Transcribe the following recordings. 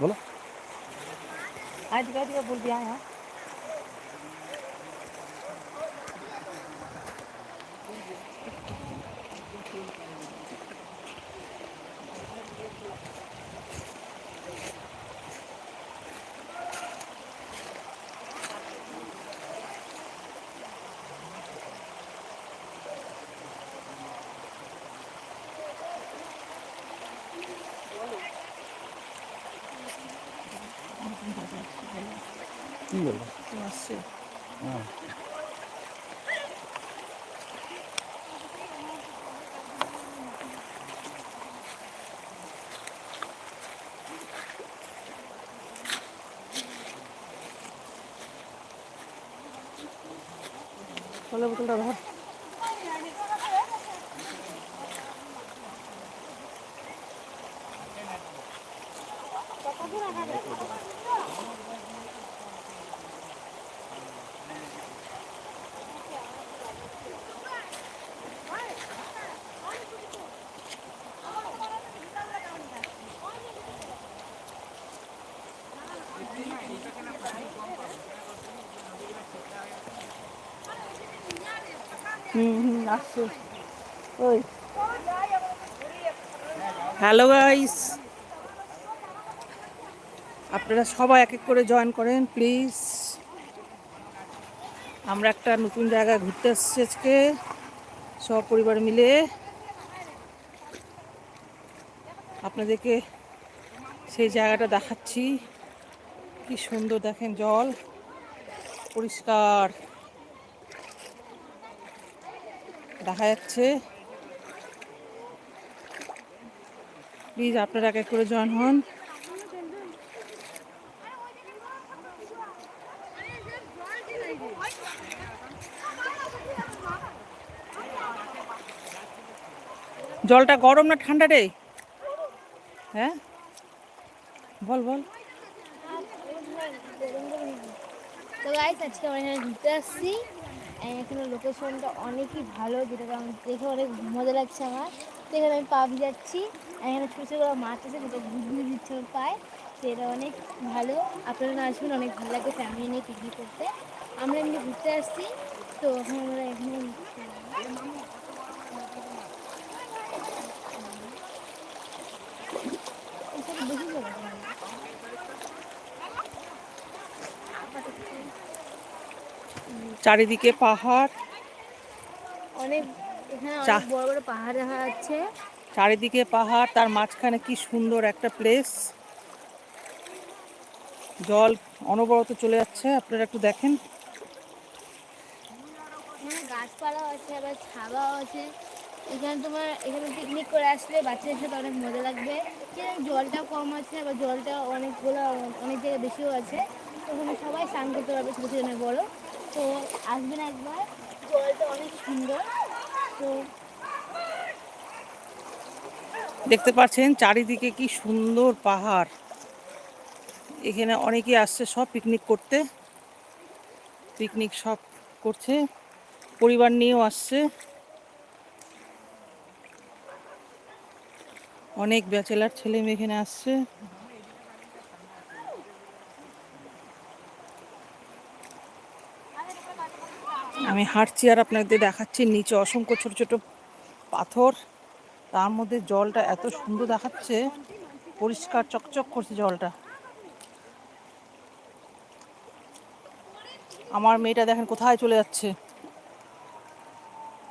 बोलो आज दिखा दिया बोल दिया यहाँ Thank you. কি আসছে হ্যাঁ জলের বোতলটা ধর। হুম আসছে। ওই। হ্যালো গাইস আপনারা সবাই এক এক করে জয়েন করেন প্লিজ আমরা একটা নতুন জায়গায় ঘুরতে এসেছি আজকে সব পরিবার মিলে। আপনাদেরকে সেই জায়গাটা দেখাচ্ছি। কি সুন্দর দেখেন জল পরিষ্কার। দেখা যাচ্ছে। প্লিজ আপনারা এক করে জয়েন হন। জলটা গরম না ঠান্ডা রে? হ্যাঁ? বল বল। তো গাইস আজকে আমরা ঘুরতে আসছি। এখানে লোকেশনটা অনেকই ভালো যেটা দেখে অনেক মজা লাগছে আমার। তো এখানে আমি পা যাচ্ছি। এখানে ছোটো ছোটো মাছ আছে, যেটা ঘুরঘুরি দিচ্ছে পায়। সেটা অনেক ভালো। আপনারা আসবেন, অনেক ভালো লাগে ফ্যামিলি নিয়ে পিকনিক করতে। আমরা এমনি ঘুরতে আসছি। তো ওখানে আমরা এখানে চারিদিকে পাহাড়। অনেক বড় বড় পাহাড় দেখা যাচ্ছে। চারিদিকে পাহাড় তার মাঝখানে কি সুন্দর একটা প্লেস জল অনবরত চলে যাচ্ছে আপনারা একটু দেখেন। এখানে গাছপালাও আছে আবার ছাগাও আছে। এখানে তোমার এখানে পিকনিক করে আসলে বাচ্চাদের সাথে অনেক মজা লাগবে। জলটাও কম আছে আবার জলটা অনেকগুলো অনেক জায়গায় বেশিও আছে। ওখানে সবাই স্নান করতে পারবে ছোটো ছোটো বড়ো। তো আসবেন একবার। জলটা অনেক সুন্দর। তো দেখতে পাচ্ছেন, চারিদিকে কি সুন্দর পাহাড়। এখানে অনেকেই আসছে সব পিকনিক করতে। পিকনিক সব করছে। পরিবার নিয়েও আসছে। অনেক ব্যাচেলার ছেলে মেয়ে এখানে আসছে। আমি হাঁটছি আর আপনাদের দেখাচ্ছি, নিচে অসংখ্য ছোট ছোট পাথর। তার মধ্যে জলটা এত সুন্দর দেখাচ্ছে, পরিষ্কার চকচক করছে জলটা। আমার মেয়েটা দেখেন কোথায় চলে যাচ্ছে।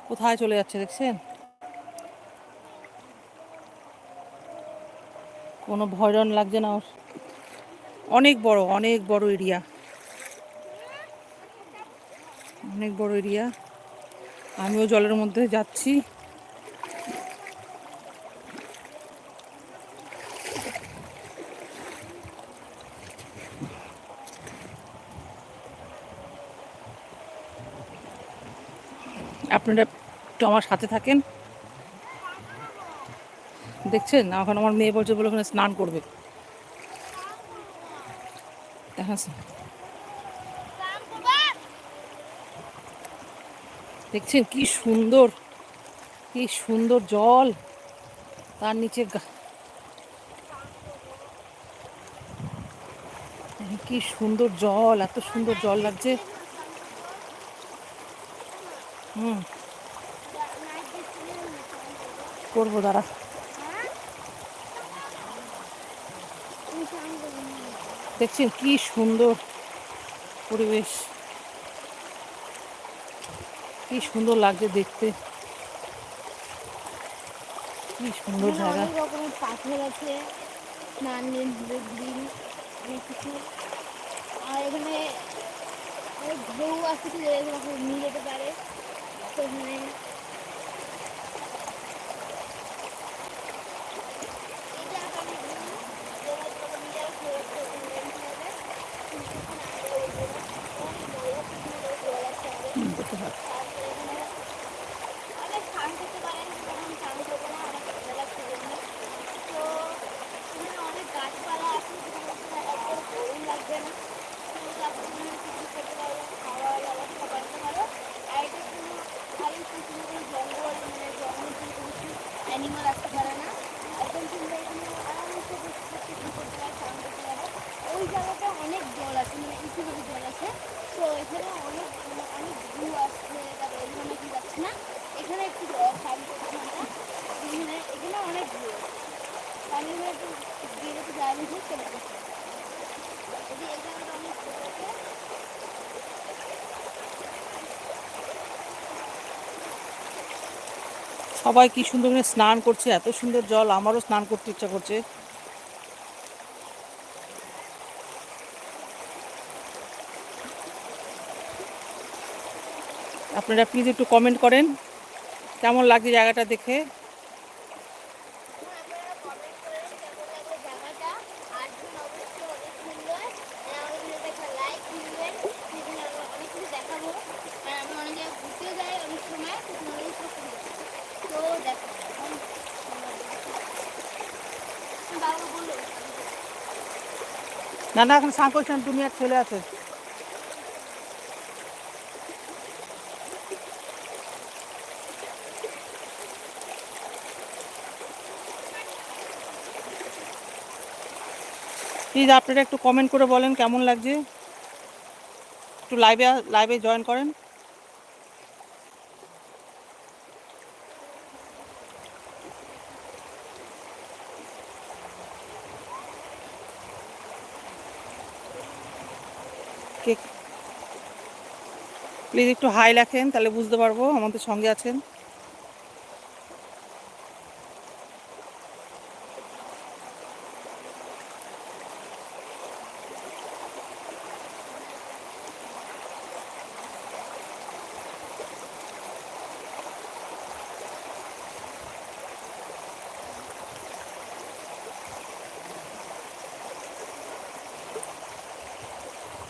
কোথায় চলে যাচ্ছে দেখছেন? কোনো ভয়রন লাগছে না ওর। অনেক বড় অনেক বড় এরিয়া। অনেক বড় এরিয়া। আমিও জলের মধ্যে যাচ্ছি। আপনারা একটু আমার সাথে থাকেন। দেখছেন? এখন আমার মেয়ে বলছে বলে ওখানে স্নান করবে। দেখাচ্ছে দেখছেন কি সুন্দর কি সুন্দর জল। তার নিচে কি সুন্দর জল, এত সুন্দর জল লাগছে। হুম। করব, দাঁড়া। দেখছেন কি সুন্দর পরিবেশ। কি সুন্দর লাগছে দেখতে। কি সুন্দর জায়গা। রকমের পাথর আছে অনেক কিছু। আর এখানে অনেক ঢেউ এখানে নিয়ে যেতে পারে। তো এখানে এই জায়গাটা আমি ঘুরি, যেখানে তোমাকে নিয়ে যাবে, ঘোরাতে ওখানে নিয়ে যাবে। কিন্তু এখানে আগে ওই জন্য অনেক বড় পুকুর জল আছে আরও। হুম, দেখতে পাচ্ছি। তারপরে এখানে অনেক স্নান করতে পারেন যখন স্নান করব না অনেক ভালো লাগছে জন্য তো এখানে অনেক গাছপালা আছে যেখানে আপনার একদম বোরিং লাগবে না তো তারপর এখানে কিছু খেতে পারো খাওয়া ব্যবস্থা করতে পারো আর এটা কোনো খালি কিছু কোনো জঙ্গল মানে জঙ্গল থেকে কোনো কিছু অ্যানিমাল আসতে পারে না একদম তোমরা এখানে আরামসে বসে থাকতে কি করতে পারো স্নান করতে পারো ওই জায়গাটা অনেক জল আছে মানে উঁচু ভাবে জল আছে তো এখানে অনেক মানে অনেক ভিউ আসছে তারপরে এখানে কি যাচ্ছে না এখানে একটু জল স্নান করছি আমরা এখানে এখানে অনেক ভিউ আছে আমি এখানে একটু গেলে সবাই কি সুন্দর করে স্নান করছে, এত সুন্দর জল, আমারও স্নান করতে ইচ্ছা করছে। আপনারা প্লিজ একটু কমেন্ট করেন, কেমন লাগছে জায়গাটা দেখে আপনারা কমেন্ট করেন কেমন লাগল জায়গাটা আর দিন অবশ্যই অনেক সুন্দর আর আমাদের ভিডিওতে একটা লাইক দিবেন সেখানে আমরা অনেক কিছু দেখাবো আর আমি অনেক জায়গায় ঘুরতে যাই অনেক সময় সেখানে অনেক কিছু সুন্দর তো দেখো অনেক সুন্দর। বাবা বলো না এখন স্নান করছেন তুমি আর ছেলে আছে। প্লিজ আপনারা একটু কমেন্ট করে বলেন কেমন লাগছে? একটু লাইভে লাইভে জয়েন করেন। কে প্লিজ একটু হাই লেখেন তাহলে বুঝতে পারব আমাদের সঙ্গে আছেন।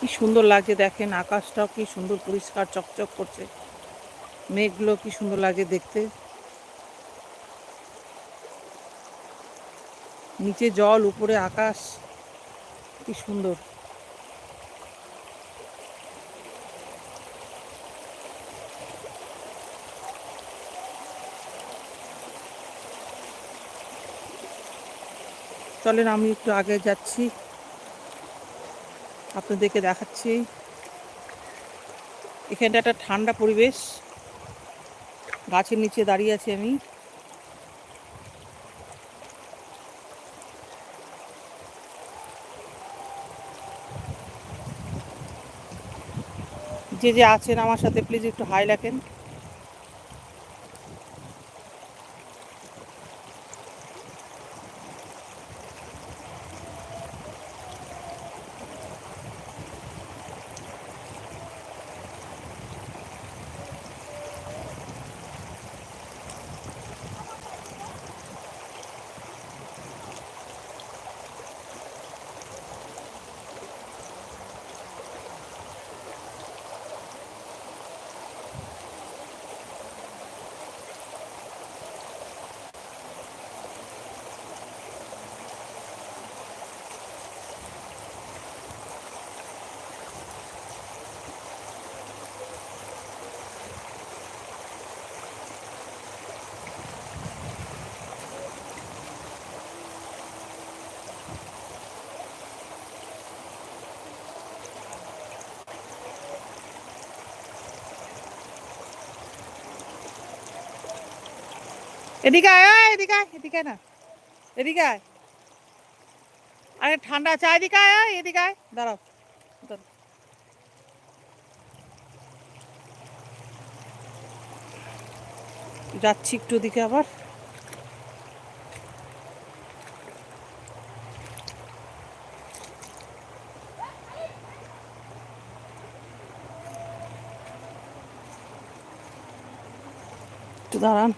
কি সুন্দর লাগছে দেখেন, আকাশটাও কি সুন্দর পরিষ্কার, চকচক করছে। মেঘগুলো কি সুন্দর লাগে দেখতে। নিচে জল, উপরে আকাশ, কি সুন্দর। চলেন, আমি একটু আগে যাচ্ছি। আপনাদেরকে দেখাচ্ছি। এখানটা একটা ঠান্ডা পরিবেশ। গাছের নিচে দাঁড়িয়ে আছি আমি। যে যে আছেন আমার সাথে প্লিজ একটু হাই লেখেন এদিকে এদিকে এদিকে না। এদিকে আরে ঠান্ডা আয়, এদিকে আয় এদিকে আয়। দাঁড়াও। যাচ্ছি একটু ওদিকে আবার। দাঁড়ান।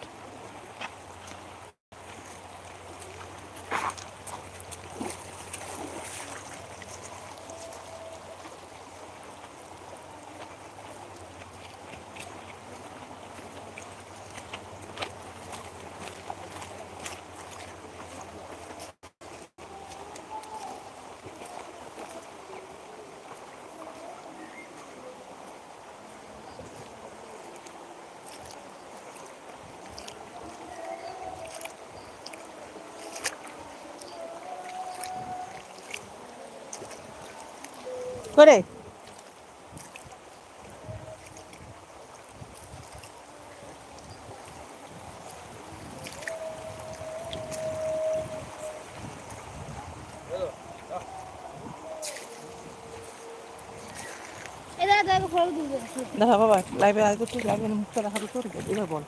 করে? দেখা বাবা লাইভে আগে তুই লাইভে মুখটা রাখার উপর বল।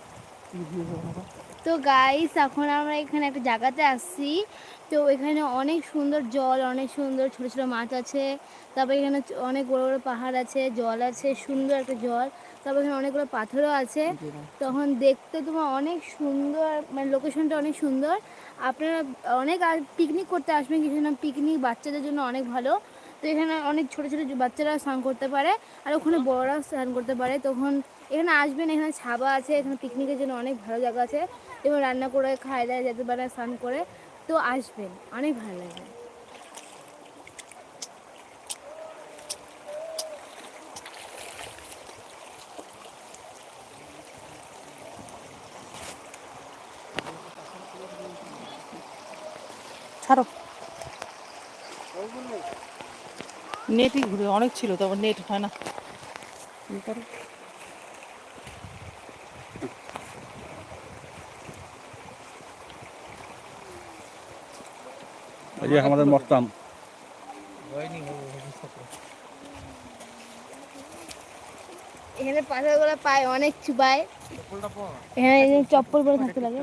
তো গাইস এখন আমরা এখানে একটা জায়গাতে আসছি তো এখানে অনেক সুন্দর জল, অনেক সুন্দর ছোট ছোট মাছ আছে। তারপর এখানে অনেক বড় বড় পাহাড় আছে, জল আছে, সুন্দর একটা জল। তারপর এখানে অনেকগুলো পাথরও আছে। তখন দেখতে তোমার অনেক সুন্দর মানে লোকেশনটা অনেক সুন্দর। আপনারা অনেক পিকনিক করতে আসবেন, কিছু না পিকনিক বাচ্চাদের জন্য অনেক ভালো। তো এখানে অনেক ছোট ছোট বাচ্চারা স্নান করতে পারে, আর ওখানে বড়রাও স্নান করতে পারে। তখন এখানে আসবেন, এখানে ছাবা আছে, এখানে পিকনিকের জন্য অনেক ভালো জায়গা আছে। এবং রান্না করে খাই দাওয়া যেতে পারে স্নান করে, তো আসবেন, অনেক ভালো লাগবে। ছাড়ো। নেটই ঘুরে, অনেক ছিল তারপর নেট হয় না কি করো? এই যে আমাদের মস্তাম এখানে পাথরগুলো পায় অনেক চুবায়। এখানে চপ্পল পরে থাকতে লাগে।